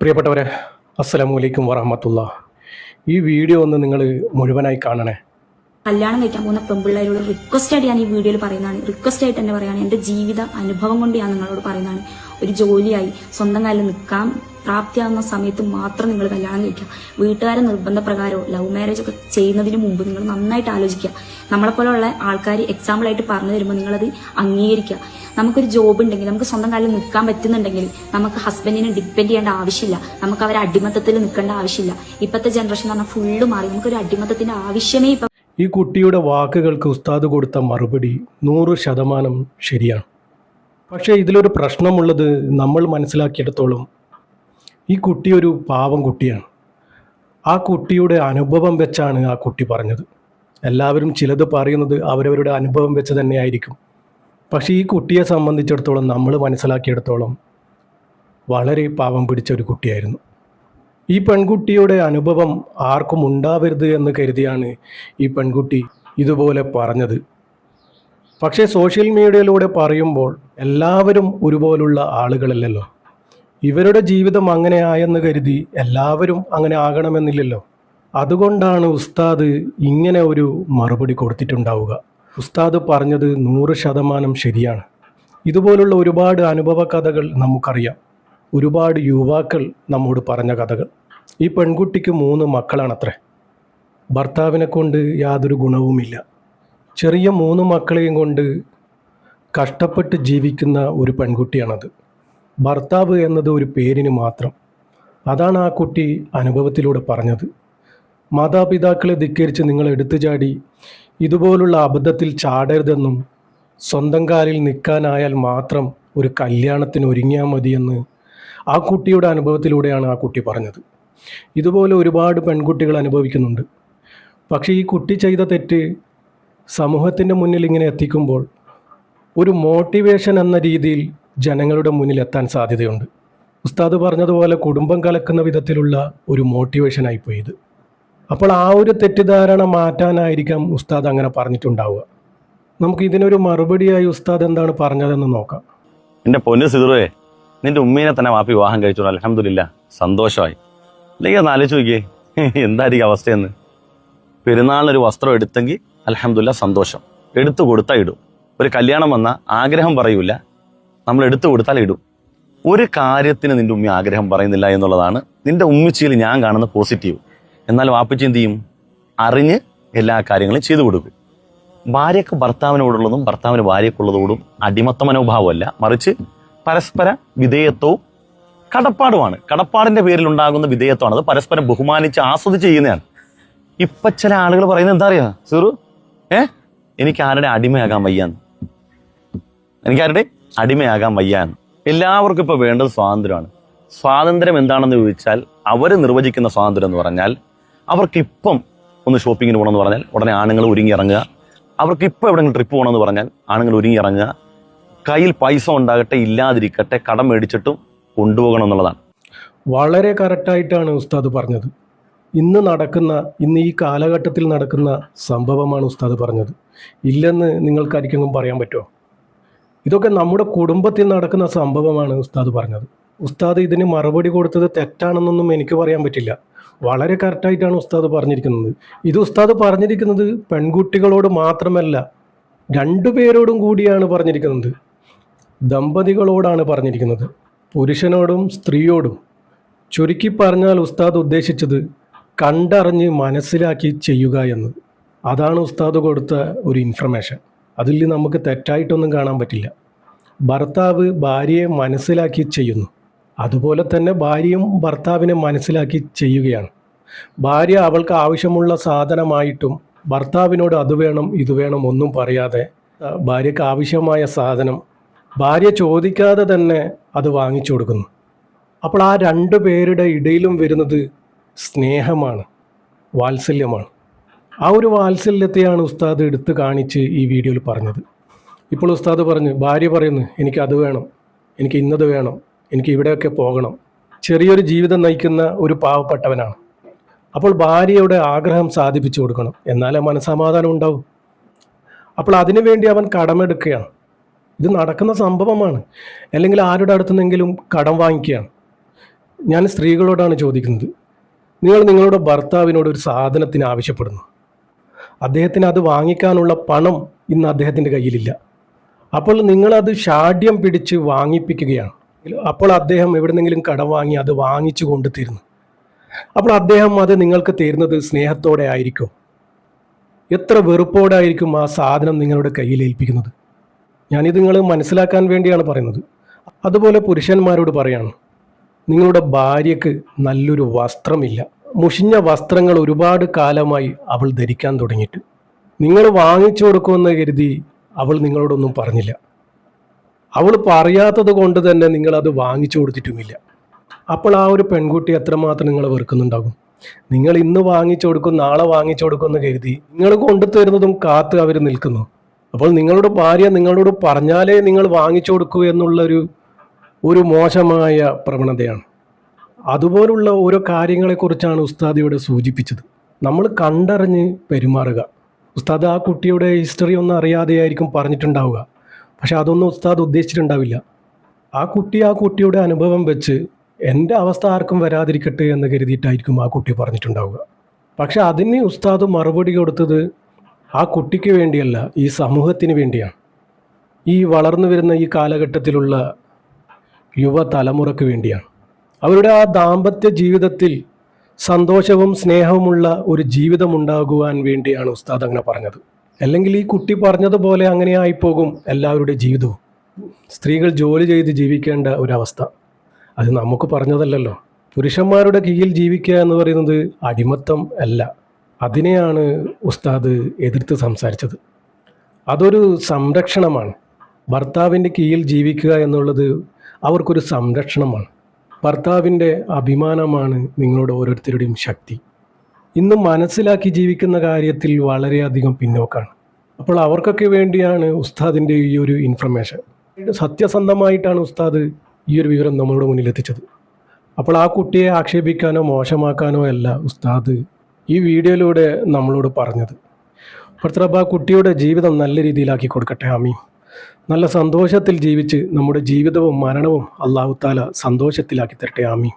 പ്രിയപ്പെട്ടവരെ അസ്സലാമലൈക്കും വറഹമത്തുള്ള ഈ വീഡിയോ ഒന്ന് നിങ്ങൾ മുഴുവനായി കാണണേ. കല്യാണം കഴിക്കാൻ പോകുന്ന പെൺപിള്ളേരോട് റിക്വസ്റ്റ് ആയിട്ട് ഞാൻ ഈ വീഡിയോയിൽ പറയുന്നതാണ്. റിക്വസ്റ്റ് ആയിട്ട് തന്നെ പറയുകയാണ് എന്റെ ജീവിത അനുഭവം കൊണ്ട് ഞാൻ നിങ്ങളോട് പറയുന്നതാണ്. ഒരു ജോലിയായി സ്വന്തം കാലിൽ നിൽക്കാൻ പ്രാപ്തിയാവുന്ന സമയത്ത് മാത്രം നിങ്ങൾ കല്യാണം കഴിക്കുക. വീട്ടുകാരെ നിർബന്ധപ്രകാരമോ ലവ് മാരേജ് ഒക്കെ ചെയ്യുന്നതിന് മുമ്പ് നിങ്ങൾ നന്നായിട്ട് ആലോചിക്കുക. നമ്മളെപ്പോലുള്ള ആൾക്കാർ എക്സാമ്പിൾ ആയിട്ട് പറഞ്ഞു തരുമ്പോൾ നിങ്ങളത് അംഗീകരിക്കുക. നമുക്കൊരു ജോബ് ഉണ്ടെങ്കിൽ നമുക്ക് സ്വന്തം കാലിൽ നിൽക്കാൻ പറ്റുന്നുണ്ടെങ്കിൽ നമുക്ക് ഹസ്ബൻഡിനെ ഡിപ്പെൻഡ് ചെയ്യേണ്ട ആവശ്യമില്ല. നമുക്ക് അവരെ അടിമത്തത്തിൽ നിൽക്കേണ്ട ആവശ്യമില്ല. ഇപ്പോഴത്തെ ജനറേഷൻ എന്ന് പറഞ്ഞാൽ ഫുള്ള് മാറി. നമുക്കൊരു അടിമത്തത്തിന്റെ ആവശ്യമേ ഇപ്പൊ ഈ കുട്ടിയുടെ വാക്കുകൾക്ക് ഉസ്താദ് കൊടുത്ത മറുപടി നൂറ് ശതമാനം ശരിയാണ്. പക്ഷേ ഇതിലൊരു പ്രശ്നമുള്ളത് നമ്മൾ മനസ്സിലാക്കിയിടത്തോളം ഈ കുട്ടി ഒരു പാവം കുട്ടിയാണ്. ആ കുട്ടിയുടെ അനുഭവം വെച്ചാണ് ആ കുട്ടി പറഞ്ഞത്. എല്ലാവരും ചിലത് പറയുന്നത് അവരവരുടെ അനുഭവം വെച്ച് തന്നെയായിരിക്കും. പക്ഷേ ഈ കുട്ടിയെ സംബന്ധിച്ചിടത്തോളം നമ്മൾ മനസ്സിലാക്കിയിടത്തോളം വളരെ പാവം പിടിച്ച ഒരു കുട്ടിയായിരുന്നു. ഈ പെൺകുട്ടിയുടെ അനുഭവം ആർക്കും ഉണ്ടാവരുത് എന്ന് കരുതിയാണ് ഈ പെൺകുട്ടി ഇതുപോലെ പറഞ്ഞത്. പക്ഷേ സോഷ്യൽ മീഡിയയിലൂടെ പറയുമ്പോൾ എല്ലാവരും ഒരുപോലുള്ള ആളുകളല്ലല്ലോ. ഇവരുടെ ജീവിതം അങ്ങനെ ആയെന്ന് കരുതി എല്ലാവരും അങ്ങനെ ആകണമെന്നില്ലല്ലോ. അതുകൊണ്ടാണ് ഉസ്താദ് ഇങ്ങനെ ഒരു മറുപടി കൊടുത്തിട്ടുണ്ടാവുക. ഉസ്താദ് പറഞ്ഞത് നൂറ് ശതമാനം ശരിയാണ്. ഇതുപോലുള്ള ഒരുപാട് അനുഭവ കഥകൾ നമുക്കറിയാം. ഒരുപാട് യുവാക്കൾ നമ്മോട് പറഞ്ഞ കഥകൾ. ഈ പെൺകുട്ടിക്ക് മൂന്ന് മക്കളാണത്രേ. ഭർത്താവിനെ കൊണ്ട് യാതൊരു ഗുണവുമില്ല. ചെറിയ മൂന്ന് മക്കളെയും കൊണ്ട് കഷ്ടപ്പെട്ട് ജീവിക്കുന്ന ഒരു പെൺകുട്ടിയാണത്. ഭർത്താവ് എന്നത് ഒരു പേരിന് മാത്രം. അതാണ് ആ കുട്ടി അനുഭവത്തിലൂടെ പറഞ്ഞത്. മാതാപിതാക്കളെ ധിക്കരിച്ച് നിങ്ങൾ എടുത്തു ചാടി ഇതുപോലുള്ള അബദ്ധത്തിൽ ചാടരുതെന്നും സ്വന്തം കാലിൽ നിൽക്കാനായാൽ മാത്രം ഒരു കല്യാണത്തിന് ഒരുങ്ങിയാൽ മതിയെന്ന് ആ കുട്ടിയുടെ അനുഭവത്തിലൂടെയാണ് ആ കുട്ടി പറഞ്ഞത്. ഇതുപോലെ ഒരുപാട് പെൺകുട്ടികൾ അനുഭവിക്കുന്നുണ്ട്. പക്ഷേ ഈ കുട്ടി ചെയ്ത തെറ്റ് സമൂഹത്തിന്റെ മുന്നിൽ ഇങ്ങനെ എത്തിക്കുമ്പോൾ ഒരു മോട്ടിവേഷൻ എന്ന രീതിയിൽ ജനങ്ങളുടെ മുന്നിൽ എത്താൻ സാധ്യതയുണ്ട്. ഉസ്താദ് പറഞ്ഞതുപോലെ കുടുംബം കലക്കുന്ന വിധത്തിലുള്ള ഒരു മോട്ടിവേഷനായിപ്പോയി ഇത് അപ്പോൾ ആ ഒരു തെറ്റിദ്ധാരണ മാറ്റാനായിരിക്കാം ഉസ്താദ് അങ്ങനെ പറഞ്ഞിട്ടുണ്ടാവുക. നമുക്ക് ഇതിനൊരു മറുപടിയായി ഉസ്താദ് എന്താണ് പറഞ്ഞതെന്ന് നോക്കാം. എന്റെ പൊന്നു സിറുവേ നിന്റെ ഉമ്മീനെ തന്നെ മാപ്പി വിവാഹം കഴിച്ചു അലഹമില്ല സന്തോഷമായി. അല്ലെങ്കിൽ ഒന്ന് ആലോചിച്ച് നോക്കിയേ എന്തായിരിക്കും അവസ്ഥയെന്ന്. പെരുന്നാളിനൊരു വസ്ത്രം എടുത്തെങ്കിൽ അലഹമില്ല സന്തോഷം. എടുത്തു കൊടുത്താൽ ഇടും. ഒരു കല്യാണം വന്ന ആഗ്രഹം പറയൂല. നമ്മൾ എടുത്തു കൊടുത്താൽ ഇടും. ഒരു കാര്യത്തിന് നിന്റെ ഉമ്മി ആഗ്രഹം പറയുന്നില്ല എന്നുള്ളതാണ് നിന്റെ ഉമ്മിച്ചിയിൽ ഞാൻ കാണുന്ന പോസിറ്റീവ്. എന്നാൽ വാപ്പച്ചി എന്ത് ചെയ്യും? അറിഞ്ഞ് എല്ലാ കാര്യങ്ങളും ചെയ്തു കൊടുക്കും. ഭാര്യക്ക് ഭർത്താവിനോടുള്ളതും ഭർത്താവിന് ഭാര്യക്കുള്ളതോടും അടിമത്ത മനോഭാവമല്ല. മറിച്ച് പരസ്പര വിധേയത്വവും കടപ്പാടുമാണ്. കടപ്പാടിന്റെ പേരിൽ ഉണ്ടാകുന്ന വിധേയത്വമാണ്. അത് പരസ്പരം ബഹുമാനിച്ച് ആസ്വദിച്ച് ചെയ്യുന്നതാണ്. ഇപ്പൊ ചില ആളുകൾ പറയുന്നത് എന്താ അറിയാ സിറു ഏ? എനിക്ക് ആരുടെ അടിമയാകാൻ വയ്യാന്ന്? എനിക്ക് ആരുടെ അടിമയാകാൻ വയ്യാന്ന്? എല്ലാവർക്കും ഇപ്പൊ വേണ്ടത് സ്വാതന്ത്ര്യമാണ്. സ്വാതന്ത്ര്യം എന്താണെന്ന് ചോദിച്ചാൽ അവർ നിർവചിക്കുന്ന സ്വാതന്ത്ര്യം എന്ന് പറഞ്ഞാൽ അവർക്ക് ഇപ്പം ഒന്ന് ഷോപ്പിങ്ങിന് പോകണമെന്ന് പറഞ്ഞാൽ ഉടനെ ആണുങ്ങൾ ഒരുങ്ങി ഇറങ്ങുക. അവർക്ക് ഇപ്പം എവിടെയെങ്കിലും ട്രിപ്പ് പോകണമെന്ന് പറഞ്ഞാൽ ആണുങ്ങൾ ഒരുങ്ങി ഇറങ്ങുക. കയ്യിൽ പൈസ ഉണ്ടാകട്ടെ ഇല്ലാതിരിക്കട്ടെ കടം മേടിച്ചിട്ടും കൊണ്ടുപോകണം എന്നുള്ളതാണ്. വളരെ കറക്റ്റായിട്ടാണ് ഉസ്താദ് പറഞ്ഞത്. ഇന്ന് നടക്കുന്ന ഇന്ന് ഈ കാലഘട്ടത്തിൽ നടക്കുന്ന സംഭവമാണ് ഉസ്താദ് പറഞ്ഞത്. ഇല്ലെന്ന് നിങ്ങൾക്കായിരിക്കും പറയാൻ പറ്റുമോ? ഇതൊക്കെ നമ്മുടെ കുടുംബത്തിൽ നടക്കുന്ന സംഭവമാണ് ഉസ്താദ് പറഞ്ഞത്. ഉസ്താദ് ഇതിന് മറുപടി കൊടുത്തത് തെറ്റാണെന്നൊന്നും എനിക്ക് പറയാൻ പറ്റില്ല. വളരെ കറക്റ്റായിട്ടാണ് ഉസ്താദ് പറഞ്ഞിരിക്കുന്നത്. ഇത് ഉസ്താദ് പറഞ്ഞിരിക്കുന്നത് പെൺകുട്ടികളോട് മാത്രമല്ല രണ്ടുപേരോടും കൂടിയാണ് പറഞ്ഞിരിക്കുന്നത്. ദമ്പതികളോടാണ് പറഞ്ഞിരിക്കുന്നത്. പുരുഷനോടും സ്ത്രീയോടും ചുരുക്കി പറഞ്ഞാൽ ഉസ്താദ് ഉദ്ദേശിച്ചത് കണ്ടറിഞ്ഞ് മനസ്സിലാക്കി ചെയ്യുക എന്ന്. അതാണ് ഉസ്താദ് കൊടുത്ത ഒരു ഇൻഫർമേഷൻ അതിൽ നമുക്ക് തെറ്റായിട്ടൊന്നും കാണാൻ പറ്റില്ല. ഭർത്താവ് ഭാര്യയെ മനസ്സിലാക്കി ചെയ്യുന്നു. അതുപോലെ തന്നെ ഭാര്യയും ഭർത്താവിനെ മനസ്സിലാക്കി ചെയ്യുകയാണ്. ഭാര്യ അവൾക്ക് ആവശ്യമുള്ള സാധനമായിട്ടും ഭർത്താവിനോട് അത് വേണം ഇത് വേണം ഒന്നും പറയാതെ ഭാര്യയ്ക്ക് ആവശ്യമായ സാധനം ഭാര്യ ചോദിക്കാതെ തന്നെ അത് വാങ്ങിച്ചു കൊടുക്കുന്നു. അപ്പോൾ ആ രണ്ട് പേരുടെ ഇടയിലും വരുന്നത് സ്നേഹമാണ് വാത്സല്യമാണ്. ആ ഒരു വാത്സല്യത്തെയാണ് ഉസ്താദ് എടുത്തു കാണിച്ച് ഈ വീഡിയോയിൽ പറഞ്ഞത്. ഇപ്പോൾ ഉസ്താദ് പറഞ്ഞു ഭാര്യ പറയുന്നു എനിക്ക് അത് വേണം എനിക്ക് ഇന്നത് വേണം എനിക്ക് ഇവിടെയൊക്കെ പോകണം. ചെറിയൊരു ജീവിതം നയിക്കുന്ന ഒരു പാവപ്പെട്ടവനാണ്. അപ്പോൾ ഭാര്യയുടെ ആഗ്രഹം സാധിപ്പിച്ചു കൊടുക്കണം. എന്നാലേ മനസമാധാനം ഉണ്ടാവും. അപ്പോൾ അതിനുവേണ്ടി അവൻ കടമെടുക്കുകയാണ്. ഇത് നടക്കുന്ന സംഭവമാണ്. അല്ലെങ്കിൽ ആരുടെ അടുത്തുനിന്നെങ്കിലും കടം വാങ്ങിക്കുകയാണ്. ഞാൻ സ്ത്രീകളോടാണ് ചോദിക്കുന്നത്. നിങ്ങൾ നിങ്ങളുടെ ഭർത്താവിനോട് ഒരു സാധനത്തിന് ആവശ്യപ്പെടുന്നു. അദ്ദേഹത്തിന് അത് വാങ്ങിക്കാനുള്ള പണം ഇന്ന് അദ്ദേഹത്തിന്റെ കയ്യിലില്ല. അപ്പോൾ നിങ്ങളത് ഷാഢ്യം പിടിച്ച് വാങ്ങിപ്പിക്കുകയാണ്. അപ്പോൾ അദ്ദേഹം എവിടെന്നെങ്കിലും കടം വാങ്ങി അത് വാങ്ങിച്ചു കൊണ്ട് തരുന്നു അപ്പോൾ അദ്ദേഹം അത് നിങ്ങൾക്ക് തരുന്നത് സ്നേഹത്തോടെ ആയിരിക്കും. എത്ര വെറുപ്പോടായിരിക്കും ആ സാധനം നിങ്ങളുടെ കയ്യിൽ ഏൽപ്പിക്കുന്നത്. ഞാനിത് നിങ്ങൾ മനസ്സിലാക്കാൻ വേണ്ടിയാണ് പറയുന്നത്. അതുപോലെ പുരുഷന്മാരോട് പറയാണ് നിങ്ങളുടെ ഭാര്യയ്ക്ക് നല്ലൊരു വസ്ത്രമില്ല. മുഷിഞ്ഞ വസ്ത്രങ്ങൾ ഒരുപാട് കാലമായി അവൾ ധരിക്കാൻ തുടങ്ങിയിട്ട്. നിങ്ങൾ വാങ്ങിച്ചു കൊടുക്കുമെന്ന് കരുതി അവൾ നിങ്ങളോടൊന്നും പറഞ്ഞില്ല. അവൾ പറയാത്തത് കൊണ്ട് തന്നെ നിങ്ങളത് വാങ്ങിച്ചു കൊടുത്തിട്ടുമില്ല. അപ്പോൾ ആ ഒരു പെൺകുട്ടി എത്രമാത്രം നിങ്ങൾ വെറുക്കുന്നുണ്ടാകും? നിങ്ങൾ ഇന്ന് വാങ്ങിച്ചു കൊടുക്കും നാളെ വാങ്ങിച്ചു കൊടുക്കും എന്ന് കരുതി നിങ്ങൾ കൊണ്ടുതരുന്നതും കാത്ത് അവർ നിൽക്കുന്നു. അപ്പോൾ നിങ്ങളുടെ ഭാര്യ നിങ്ങളോട് പറഞ്ഞാലേ നിങ്ങൾ വാങ്ങിച്ചു കൊടുക്കൂ എന്നുള്ളൊരു ഒരു മോശമായ പ്രവണതയാണ്. അതുപോലുള്ള ഓരോ കാര്യങ്ങളെക്കുറിച്ചാണ് ഉസ്താദ് ഇവിടെ സൂചിപ്പിച്ചത്. നമ്മൾ കണ്ടറിഞ്ഞ് പെരുമാറുക. ഉസ്താദ് ആ കുട്ടിയുടെ ഹിസ്റ്ററി ഒന്നും അറിയാതെയായിരിക്കും പറഞ്ഞിട്ടുണ്ടാവുക. പക്ഷെ അതൊന്നും ഉസ്താദ് ഉദ്ദേശിച്ചിട്ടുണ്ടാവില്ല. ആ കുട്ടി ആ കുട്ടിയുടെ അനുഭവം വെച്ച് എന്റെ അവസ്ഥ ആർക്കും വരാതിരിക്കട്ടെ എന്ന് കരുതിയിട്ടായിരിക്കും ആ കുട്ടി പറഞ്ഞിട്ടുണ്ടാവുക. പക്ഷെ അതിന് ഉസ്താദ് മറുപടി കൊടുത്തത് ആ കുട്ടിക്ക് വേണ്ടിയല്ല ഈ സമൂഹത്തിന് വേണ്ടിയാണ്. ഈ വളർന്നു വരുന്ന ഈ കാലഘട്ടത്തിലുള്ള യുവതലമുറക്ക് വേണ്ടിയാണ്. അവരുടെ ആ ദാമ്പത്യ ജീവിതത്തിൽ സന്തോഷവും സ്നേഹവുമുള്ള ഒരു ജീവിതം ഉണ്ടാകുവാൻ വേണ്ടിയാണ് ഉസ്താദ് അങ്ങനെ പറഞ്ഞത്. അല്ലെങ്കിൽ ഈ കുട്ടി പറഞ്ഞതുപോലെ അങ്ങനെ ആയിപ്പോകും എല്ലാവരുടെ ജീവിതവും. സ്ത്രീകൾ ജോലി ചെയ്ത് ജീവിക്കേണ്ട ഒരവസ്ഥ. അത് നമുക്ക് പറഞ്ഞതല്ലല്ലോ. പുരുഷന്മാരുടെ കീഴിൽ ജീവിക്കുക എന്ന് പറയുന്നത് അടിമത്തം അല്ല. അതിനെയാണ് ഉസ്താദ് എതിർത്ത് സംസാരിച്ചത്. അതൊരു സംരക്ഷണമാണ്. ഭർത്താവിന്റെ കീഴിൽ ജീവിക്കുക എന്നുള്ളത് അവർക്കൊരു സംരക്ഷണമാണ്. ഭർത്താവിന്റെ അഭിമാനമാണ് നിങ്ങളുടെ ഓരോരുത്തരുടെയും ശക്തി. ഇന്ന് മനസ്സിലാക്കി ജീവിക്കുന്ന കാര്യത്തിൽ വളരെയധികം പിന്നോക്കാണ്. അപ്പോൾ അവർക്കൊക്കെ വേണ്ടിയാണ് ഉസ്താദിന്റെ ഈ ഒരു ഇൻഫർമേഷൻ സത്യസന്ധമായിട്ടാണ് ഉസ്താദ് ഈ ഒരു വിവരം നമ്മളുടെ മുന്നിൽ എത്തിച്ചത് അപ്പോൾ ആ കുട്ടിയെ ആക്ഷേപിക്കാനോ മോശമാക്കാനോ അല്ല ഉസ്താദ് ഈ വീഡിയോയിലൂടെ നമ്മളോട് പറഞ്ഞത്. ഭർത്തറബ് ആ കുട്ടിയുടെ ജീവിതം നല്ല രീതിയിലാക്കി കൊടുക്കട്ടെ ആമീൻ. നല്ല സന്തോഷത്തിൽ ജീവിച്ച് നമ്മുടെ ജീവിതവും മരണവും അള്ളാഹുത്താല സന്തോഷത്തിലാക്കി തരട്ടെ ആമീൻ.